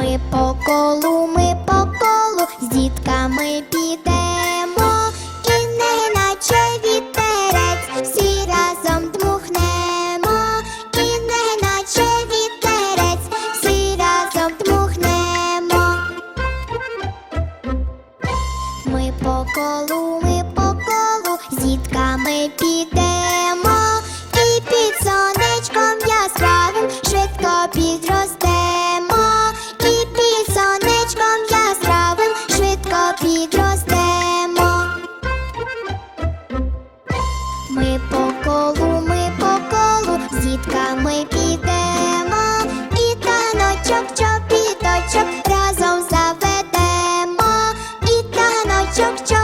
Ми по колу, ми по колу, з дітками підемо, і не наче вітерець, всі разом дмухнемо, і не наче вітерець, всі разом дмухнемо. Ми по колу, ми по колу, з дітками підемо, підростемо. Ми по колу, ми по колу, з дітками підемо, і таночок, чопіточок разом заведемо, і таночок, чопіточок